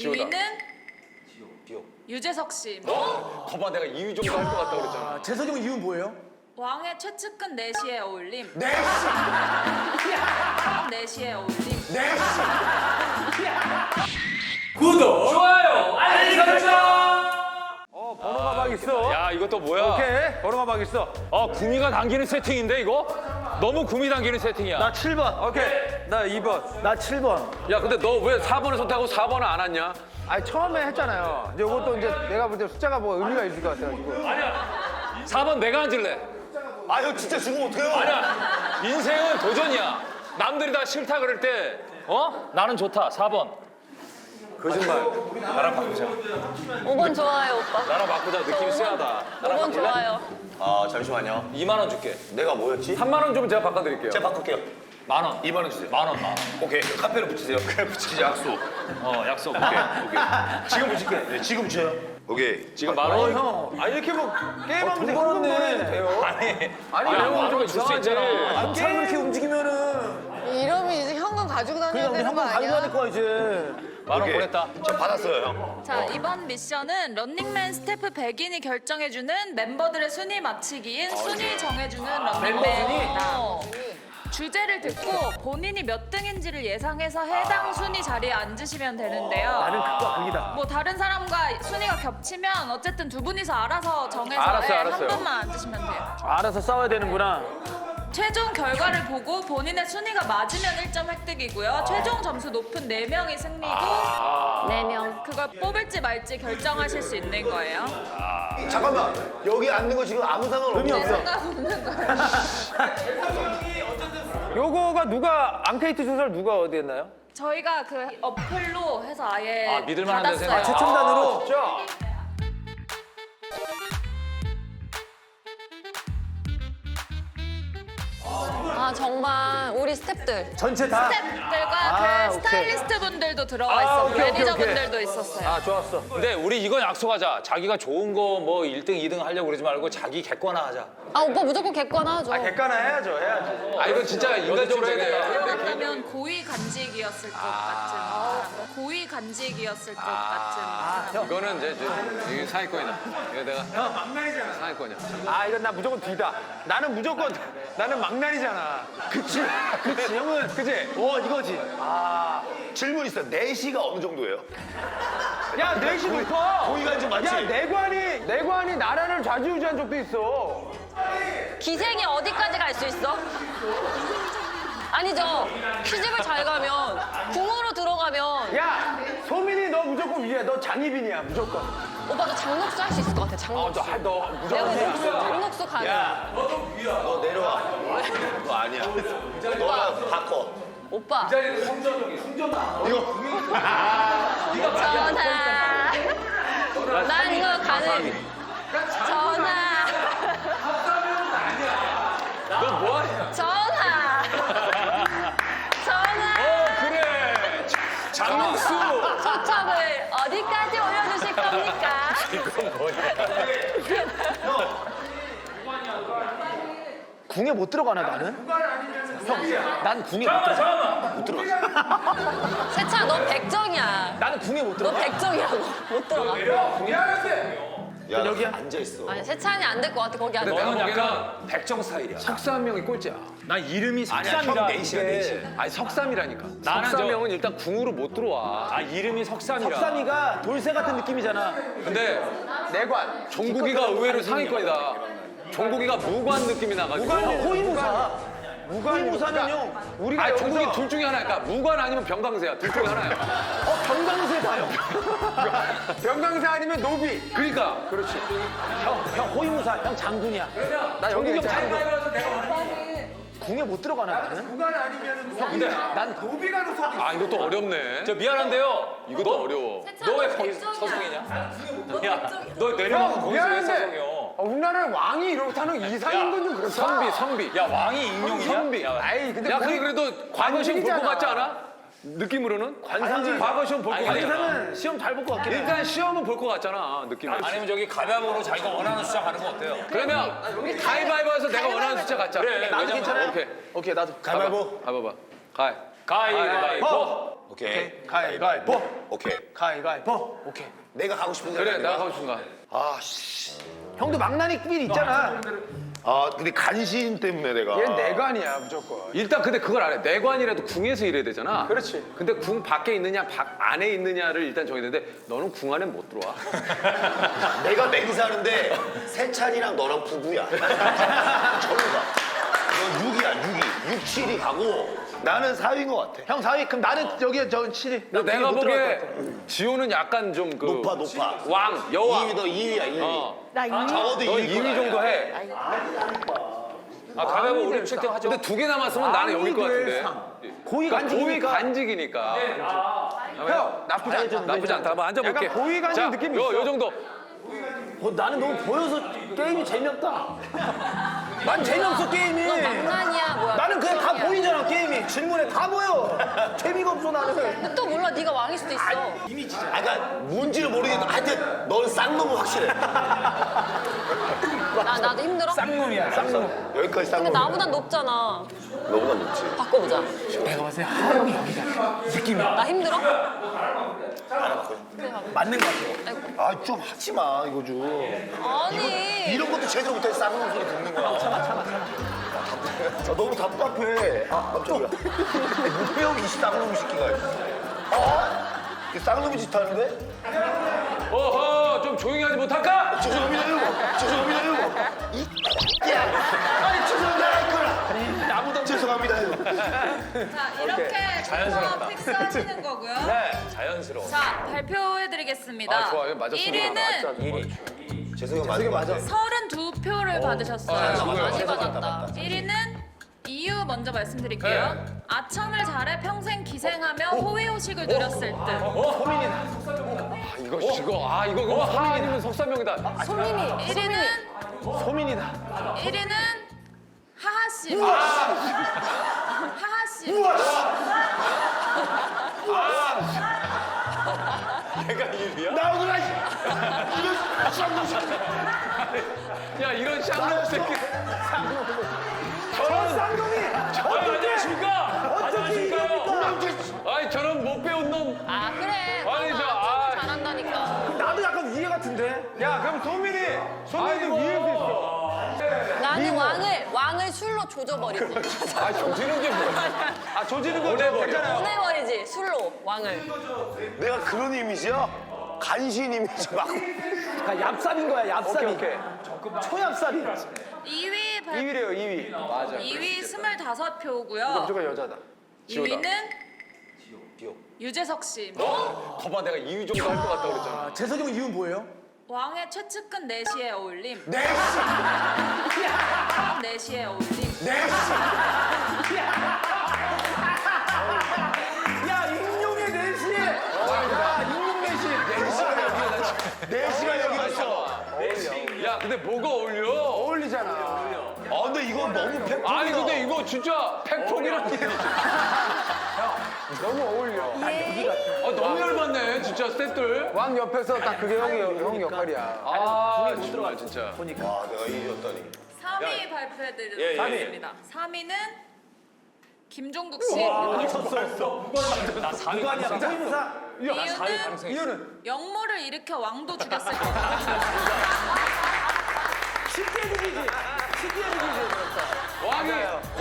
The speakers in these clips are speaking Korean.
지호다. 2위는 유재석 씨. 거봐 내가 2위 정도 할 것 같다 그랬잖아. 아, 재석이 형 이유는 뭐예요? 왕의 최측근 내시의 어울림. 네. 내시의 어울림. 좋아요. 알림 설정. 번호 가방 있어. 야 이것도 뭐야? 오케이. 번호 가방 있어. 아 구미가 당기는 세팅인데 이거? 너무 구미 당기는 세팅이야. 나 7번. 오케이. 나 2번. 나 7번. 야 근데 너 왜 4번을 선택하고 4번을 안 왔냐? 아니 처음에 했잖아요. 이제 이것도 이제 내가 볼 때 숫자가 뭐 의미가 있을 것 같아가지고. 4번 내가 앉을래. 아, 형 진짜 죽으면 어떡해요? 아니야. 인생은 도전이야. 남들이 다 싫다 그럴 때, 어? 나는 좋다. 4번. 거짓말. 나랑 바꾸자. 5번 좋아요, 오빠. 나랑 바꾸자. 느낌이 쎄하다. 나랑 5번 바꿀래? 좋아요. 아, 잠시만요. 2만 원 줄게. 내가 뭐였지? 3만 원 주면 제가 바꿔드릴게요. 제가 바꿀게요. 만 원. 2만 원 주세요. 만 원, 만 원. 오케이. 카페로 붙이세요. 그래, 붙이자. 약속. 어, 약속. 오케이. 지금 붙일게. 네, 지금 붙여요. 오케이. 지금 만 원. 형. 아 이렇게 뭐 게임하면 돈 벌었네. 돼요. 아니, 아니, 만 원을 줄수 있잖아. 아, 사람 이렇게 움직이면은 이러면 이제 현금 가지고 다녀야 그냥 우리 되는 거 한번 가져야 아니야? 이제. 만 원 오케이. 보냈다. 저 받았어요, 형. 자, 이번 미션은 런닝맨 스태프 100인이 결정해주는 멤버들의 순위 아, 맞히기인 순위 정해주는 멤버 런닝맨입니다. 주제를 듣고 본인이 몇 등인지를 예상해서 해당 순위 자리에 앉으시면 되는데요. 나는 극과 극이다. 뭐 다른 사람과 순위가 겹치면 어쨌든 두 분이서 알아서 정해서 알았어요, 예, 한 알았어요. 분만 앉으시면 돼요. 알아서 싸워야 되는구나. 최종 결과를 보고 본인의 순위가 맞으면 1점 획득이고요. 최종 점수 높은 4명이 승리고 네 명. 그걸 뽑을지 말지 결정하실 수 있는 거예요. 잠깐만. 여기 앉는 거 지금 아무 상관 의미 없네. 없어. 상관없는 거예요. 요거가 누가 앙케이트 조사를 누가 어디 했나요? 저희가 그 어플로 해서 아예 아, 믿을 만한 데서 받았어요. 해서. 최첨단으로. 아, 정말 우리 스탭들. 전체 다. 스태프들과 아, 그 오케이. 스타일리스트 분들도 들어가 아, 있었고 오케이, 오케이, 매니저 분들도 있었어요. 아 좋았어. 근데 우리 이건 약속하자. 자기가 좋은 거 뭐 1등, 2등 하려고 그러지 말고 자기 객관화 하자. 아, 오빠 무조건 객관하죠. 객관화 해야죠, 해야죠. 아, 이건 진짜 인간적으로 해야 돼. 그러면 고위 간직이었을 것 같은 사람. 고위 간직이었을 것 같은 사람. 이거는 이제, 이제 이게 상위권이다. 이거 내가 형 막내잖아. 상위권이야. 아 이건 나 무조건 뒤다. 나는 무조건 나는 막날이잖아. 그치. 그치 형은 그지? 어 이거지. 질문 있어. 4시가 어느 정도예요? 야 내시부터. 고의가 좀 맞지? 야 내관이 내관이 나라를 좌지우지한 적도 있어. 기생이 어디까지 갈 수 있어? 아니죠. 시집을 잘 가면, 궁으로 들어가면, 야 소민이 너 무조건 위에. 너 장희빈이야 무조건. 오빠도 장녹수 할 수 있을 것 같아, 장녹수. 아, 너 내가 무조건 무슨 장녹수 가능. 너 내려와. 너 아니야. 너가 바꿔. 오빠. 이거 전화. 난 이거 가능. 전화. 너 뭐하냐? 전화. 전화. 어, 그래. 장수. 초첩을 어디까지 올려주실 겁니까? 궁에 못 들어가나 나는? 형, 난 궁에 못 들어가. 세차 너 백정이야. 나는 궁에 못 너 들어가. 백정이라고 못 들어가. 야, 여기야? 앉아 있어. 아니 세찬이 안 될 것 같아 거기 앉아. 너는 약간 백정 스타일이야. 석삼명이 꼴찌야. 난 이름이 석삼이라. 형 네이시야, 네이시. 아니 석삼이라니까. 나는 석삼명은 일단 궁으로 못 들어와. 아, 이름이 석삼이라. 석삼이가 돌쇠 같은 느낌이잖아. 근데 내관. 종국이가 의외로 상위권이다. 종국이가 무관 느낌이 나가지고. 무관 호위무사. 호위무사는 형. 우리가 아, 여기서 종국이 둘 중에 하나야. 무관 아니면 병강세야. 둘 중에 하나야. 어 병강세 봐요. 병강세 아니면 노비. 그러니까. 그렇지. 형, 형 호위무사. 형 장군이야. 나 여기 형 있잖아. 궁에 못 들어가나 나는? 근데 난 노비가 는 소리. 아, 이것도 어렵네. 저 미안한데요. 이것도 어려워. 너 왜 거기 백정이야. 서성이냐? 야, 너 내려가고 거기서 왜 미안한데. 서성이요? 어, 우리나라에 왕이 이렇다는 이상인 건 좀 그렇다. 선비, 선비. 야, 왕이 익룡이냐? 선비. 야, 아이, 근데 야, 거기 그게 그래도 과거 시험 볼 것. 같지 않아? 느낌으로는? 관상은 과거 시험 볼 것 같잖아. 관상은 시험 잘 볼 것 같긴 해. 일단 시험은 볼 것 같잖아, 느낌이. 아니면 저기 가위바위보로 자기가 원하는 숫자 가는 거 어때요? 그러면 가위바위보에서 내가 원하는 숫자 갖자. 그래, 나도 왜냐면- 괜찮아요. 오케이. 오케이 나도 가위바위보. 가봐봐. 가위. 가위바위보. 오케이. 가위가위보. 오케이. 가위가위보. 오케이. 내가 가고 싶은 데 그래 내가 가고 싶은 거. 아 씨. 형도 망나니 끼 있잖아. 아 근데 간신 때문에 내가. 얘는 내관이야 무조건. 일단 근데 그걸 안 해. 내관이라도 궁에서 일해야 되잖아. 그렇지. 근데 궁 밖에 있느냐, 밖 안에 있느냐를 일단 정해야 되는데 너는 궁 안에 못 들어와. 내가 맹사는데 세찬이랑 너랑 부부야. 가. 너 6이야 6이. 6, 7이 가고 나는 4위인 것 같아. 형 4위 그럼 나는 여기에 저 7위. 근데 내가 보기에 지호는 약간 좀 그 높아 높아. 왕, 여왕. 2위 너 2위야 2위. 어. 적어도 너 2위. 2위 정도 해. 아 가위바위보 우리 7등 하죠. 근데 두 개 남았으면 나는 여길 것 같은데. 고위 그러니까 고위 간직이니까. 간직이니까. 형 나쁘지 않아. 나쁘지 않다. 한번 앉아볼게. 약간 고위 간직 자, 느낌이 요, 있어. 요 정도. 어, 나는 너무 보여서 게임이 재미없다. 난 재미없어 게임이. 너 망나니야 뭐야? 나는 그냥 다. 보이잖아 게임이. 질문에 다 보여. 재미가 없어 나는. 근데 또 몰라 네가 왕일 수도 있어. 아 그러니까 뭔지를 모르겠는데 하여튼 너는 쌍놈은 확실해. 나 나도 힘들어? 쌍놈이야 쌍놈. 여기까지 근데 쌍놈. 나보단 높잖아. 너보다 높지. 바꿔보자. 내가 봤을 때 하영이 여기가 느낌이 나 힘들어? 맞는 것 같아. 아좀 하지 마 이거 좀. 아니. 이런 것도 제대로 못해 쌍놈 소리 듣는 거야. 참아 참아 참아. 아, 너무 답답해. 아 깜짝이야. 무배우기 이 쌍놈 새끼가. 어? 이 쌍놈이 짓 하는데? 어허, 좀 조용히 하지 못할까? 죄송합니다요. 죄송합니다요. 이 야. 아니 죄송합니다. 죄송합니다요. 자 이렇게 자연스럽다. 픽스하시는 거고요. 네 자연스러워. 자 발표해드리겠습니다. 아, 좋아요. 맞았으면 1위는 죄송해요. 맞아. 32표를 받으셨어요. 많이 받았다. 1위는 이유 먼저 말씀드릴게요. 네. 아청을 잘해 평생 기생하며 호의호식을 누렸을 듯. 아, 이거, 이거, 아, 이거, 이거 하 아니면 석사명이다. 소민이. 1위는 소민이다. 1위는 하하 씨. 하하 씨. 나오더라. 야, 이런 쌍놈 새끼. 저런 쌍놈이 아니, 안녕하십니까? 안녕하십니까? 아이, 저런 못 배운 놈. 아 그래. 아니, 저, 아. 참 잘한다니까. 나도 약간 위에 같은데. 야 그럼 소민이 소민이도 위에 수 있어. 나는 왕을 왕을 술로 조져버리지. 아, 조지는 게 뭐야? 아 조지는 거 괜찮아요. 보내버리지 술로 왕을. 내가 그런 이미지야? 간신 이미지 막. 그러니까 얍삽인 거야 얍삽이. 오케이 오케이. 초얍삽이. 2위 발 2위래요 2위. 맞아. 2위 25표고요. 무조건 여자다. 2위는 유재석 씨. 거봐, 내가 2위 정도 할 것 같다 그랬잖아. 재석이 형 이유는 뭐예요? 왕의 최측근 내시의 어울림. 내시. 내시의 어울림. 내시. 야 익룡의 내시. 야 익룡 내시. 네 시간 여기 있어. 야, 근데 뭐가 어울려? 어울리잖아. 아 근데 이거 너무 팩. 아니, 근데 이거 진짜 팩폭이란 얘기지. 너무 어울려. 아, 너무 열받네, 진짜 스태프들. 왕 옆에서 딱 그게 형이 형 역할이야. 아, 정말 진짜. 와 내가 이겼다니. 3위 발표해드리겠습니다. 3위는 김종국 씨. 나 4위 아니야 보이면서 이유는 이유는 영모를 일으켜 왕도 죽였을 것. 쉽게 이기지. 쉽게 이기지. 왕이,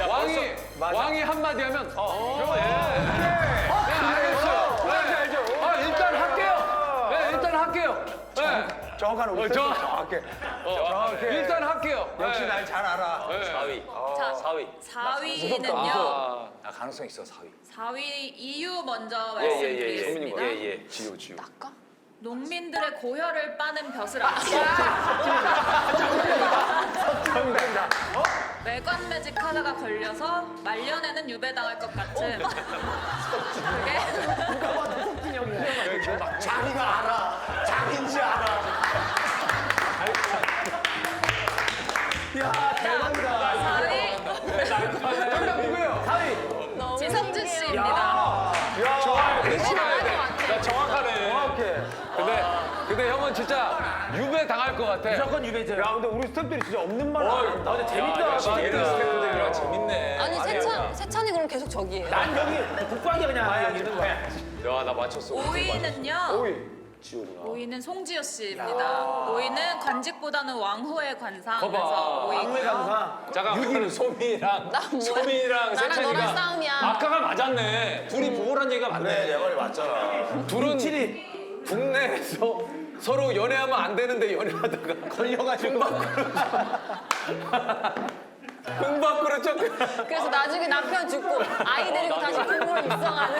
왕이, 왕이 한마디 하면, 어, 네. 네, 알겠어요. 네, 알죠. 아, 일단 할게요. 네, 일단 할게요. 네. 정확한 오십 저- 정확해. 어, 일단 할게요. 역시 네. 날잘 알아. 4위. 자, 4위. 4위는요. 아, 나 가능성 있어 4위. 4위 이유 먼저 예예예. 말씀드리겠습니다. 예 예. 지효, 지효. 농민들의 고혈을 빠는 벼슬 아치. 외관 매직 하다가 걸려서 말년에는 유배당할 것 같은. 그게 자기가 알아. 자기인지 알아. 야 대박이다. 4위 정답 누구예요? 4위. 지석진 씨입니다. 야, 정확하 네. 형은 진짜 유배 당할 것 같아. 무조건 유배죠. 야 근데 우리 스태프들이 진짜 없는 말을 안 한다. 아, 근데 재밌다. 역시 얘는 스태프들이랑 재밌네. 아니 세찬 세찬이 그럼 계속 저기예요. 난 여기 국방이 그냥 여기 있는 거야. 야, 나 맞췄어. 5위는요. 지훈이나. 5위는 송지효 씨입니다. 5위는 관직보다는 왕후의 관상. 거봐. 그래서 5위고요. 항상 잠깐, 6위는 소민이랑, 나 뭐야? 소민이랑 나랑 세찬이가. 너랑 싸움이야. 아까가 맞았네. 둘이 부부란 얘기가 맞네. 그래, 내 말이 맞잖아. 둘은 국내에서 서로 연애하면 안 되는데 연애하다가 걸려가지고. 흥 밖으로 쳐. 그래서 나중에 남편 죽고 아이 데리고 다시 부모를 입성하는.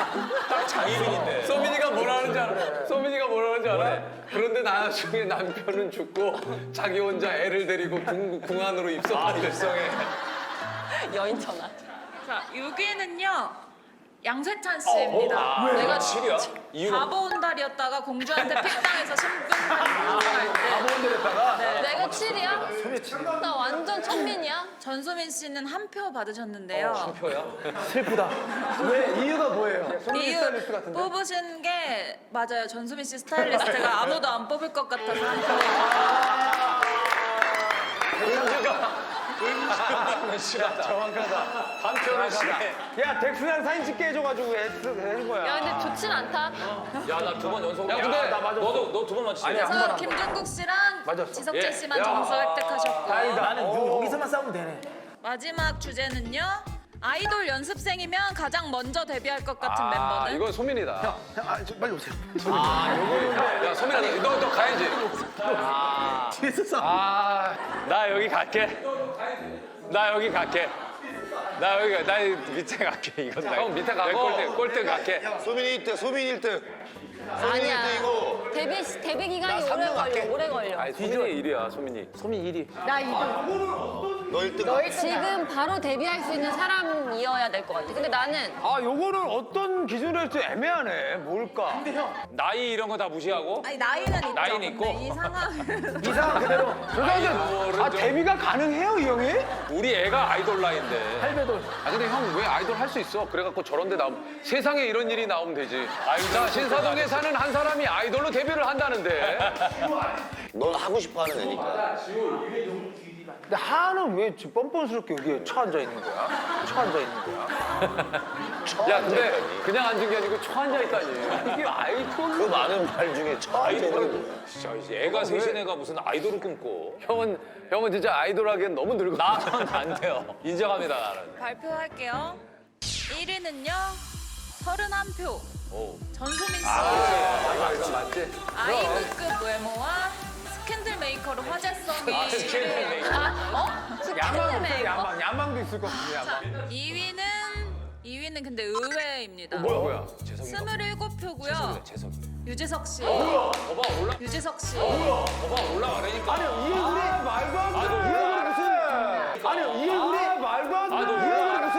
장희빈인데. 소민이가 뭐라 하는지 알아? 소민이가 뭐라 하는지 알아? 그런데 나중에 남편은 죽고 자기 혼자 애를 데리고 궁, 궁안으로 입성하는 입성해. 여인 전화. 자, 6위는요. 양세찬 씨입니다. 내가 7위야? 이유가 바보 온달이었다가 공주한테 픽당해서 신분만 인정할 때. 네. 내가 7이야? 나 완전 천민이야. 전소민 씨는 한 표 받으셨는데요. 한 표야? 슬프다. 왜 이유가 뭐예요? 이유 뽑으신 게 맞아요. 전소민 씨 스타일리스트가 아무도 안 뽑을 것 같아서 한 표. 정확하다. 한 표를 시네. 야 덱스랑 사진 찍게 해줘가지고 애쓰 한 거야. 야 근데 좋진 않다. 야, 나 두 번 연속. 야, 근데 나 맞았어. 너도 너 두 번 맞지? 그래서 김종국 씨랑 지석재 예. 씨만 야. 점수 획득하셨고요. 나는 요- 여기서만 싸우면 되네. 마지막 주제는요. 아이돌 연습생이면 가장 먼저 데뷔할 것 같은 아, 멤버는 이건 소민이다. 형, 아, 저, 빨리 오세요. 야, 소민아, 너, 너 가야지. 뒤에서 싸워. 아, 나 여기 갈게. 나 여기 갈게. 나 여기 나 밑에 갈게. 이건 나. 형 밑에 가고. 내 꼴등 꼴등 갈게. 소민이 1등, 소민 1등. 아니야. 1등이고. 데뷔 시- 데뷔 기간이 나 오래 갈게. 걸려. 오래 걸려. 아니, 소민이 1위야, 소민이. 소민 1위. 너 1등. 지금 바로 데뷔할 수 있는 사람이어야 될 것 같아. 근데 나는 아 요거는 어떤 기준으로 할지 애매하네. 뭘까? 나이 이런 거 다 무시하고. 아니 나이는 있죠. 나이는 있고. 근데 이 상황 이상한 그대로. 죄송한데 아 데뷔가 가능해요 이 형이? 우리 애가 아이돌 나이인데. 할배돌. 아, 근데 형 왜 아이돌 할 수 있어? 그래갖고 저런 데 나오면 세상에 이런 일이 나오면 되지. 자, 신사동에 사는 한 사람이 아이돌로 데뷔를 한다는데. 넌 하고 싶어 하는 애니까. 근데 하는 왜 지금 뻔뻔스럽게 여기에 처앉아 있는 거야? 처앉아 있는 거야? 야, 근데 그냥 앉은 게 아니고 처앉아 있다니. 이게 아이돌. 그 많은 말 중에 처음 되는 거야. 진짜 이제 애가 셋인 애가 무슨 아이돌을 꿈꿔. 형은, 형은 진짜 아이돌 하기엔 너무 늙어. 나는 안 돼요. 인정합니다 나는. 발표할게요. 1위는요. 31표. 오. 전소민 씨. 아, 이거 맞지? 아이돌급 외모와 스캔들 메이커로 화제성이 아, 스캔들 메이커. 아 어? 스캔들 야망 메이커. 야망 야망도 있을 것 같은데 야망. 2위는 2위는 근데 의외입니다. 뭐야, 뭐야. 27표고요. 재석이. 유재석 씨. 거봐 올라. 유재석 씨. 거봐 올라가라니까. 이 얼굴이 말도 안 돼. 아, 너이 얼굴이 무슨? 아니 이 얼굴이 말도 안 돼. 아, 너 이 얼굴이 무슨?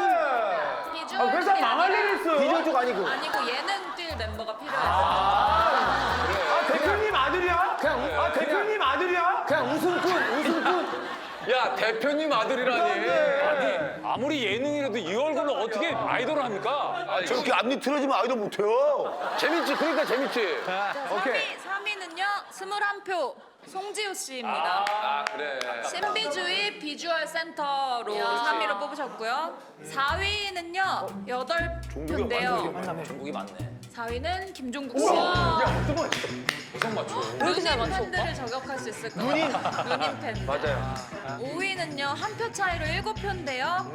비주얼 아, 회사 이 망할 일 있어요. 쪽 아니고. 아니고 예능 뛸 멤버가 필요해서. 아 대표님 아들이야? 그냥 아 대표님 아들이야? 그냥 웃음꾼, 웃음꾼. 야, 대표님 아들이라니. 아니 아무리 예능이라도 이 얼굴로 어떻게 아이돌을 합니까? 아니, 저렇게 앞니 틀어지면 아이돌 못해요. 재밌지? 그러니까 재밌지? 자, 3위, 3위는요. 21표 송지효 씨입니다. 아, 그래. 신비주의 비주얼 센터로 3위로 뽑으셨고요. 4위는요. 8표인데요. 중국이 많네. 4위는 김종국 씨. 계속 맞춰. 이렇게 잘 누님 맞춰, 팬들을 저격할 수 있을 것 같아요. 누님 팬. 맞아요. 5위는요. 한 표 차이로 7표인데요.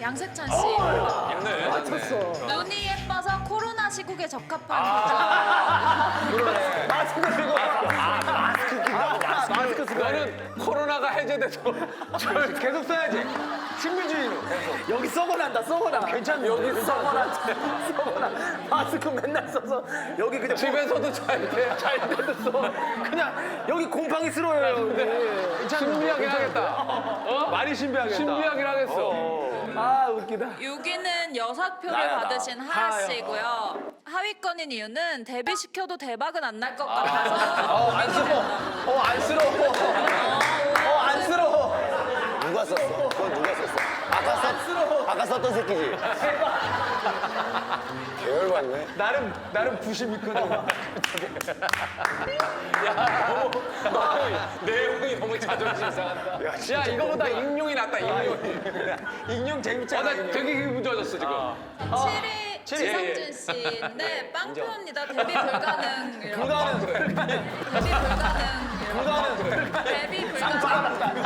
양세찬 씨. 있네. 눈이 예뻐서 코로나 시국에 적합한 여자. 마스크 쓰고. 마스크 쓰고. 너는 코로나가 해제돼도 저 계속 써야지. 신비주의로. 여기 썩어난다, 썩어나. 괜찮네. 여기 썩어나, 썩어나. 마스크 맨날 써서 여기 그냥 집에서도 잘 돼. 잘 돼도 써. 그냥 여기 곰팡이 쓸어요. 여기. 신비하게 하겠다. 어? 많이 신비하겠다. 신비하게 하겠어. 아 웃기다. 6위는 6표를 받으신 하하 씨고요. 하위권인 이유는 데뷔 시켜도 대박은 안 날 것 같아서. 어 안쓰러워. 어 안쓰러워. 어 안쓰러워. 누가 썼어? 그건 누가 썼어? 아까 썼, 아까 썼던 새끼지. 계열받네. 나름 나름 부심 있거든. 내용이 너무 자존심 상한다. 야 이거보다 익룡이 낫다 익룡이. 익룡 재밌잖아. 아나 되게 기분 좋아졌어 지금. 7위 지상준 씨인데 빵표입니다. 데뷔 불가능. 불가능. 데뷔 불가능. 불가능. 데뷔 불가능.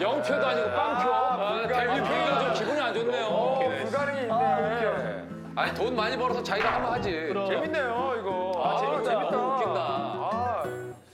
영표도 아니고 빵표. 아, 데뷔 표현 좀 기분이 안 좋네요. 불가능이 있네. 아니 돈 많이 벌어서 자기가 하면 하지. 재밌네요 이거. 아, 재밌다. 웃긴다.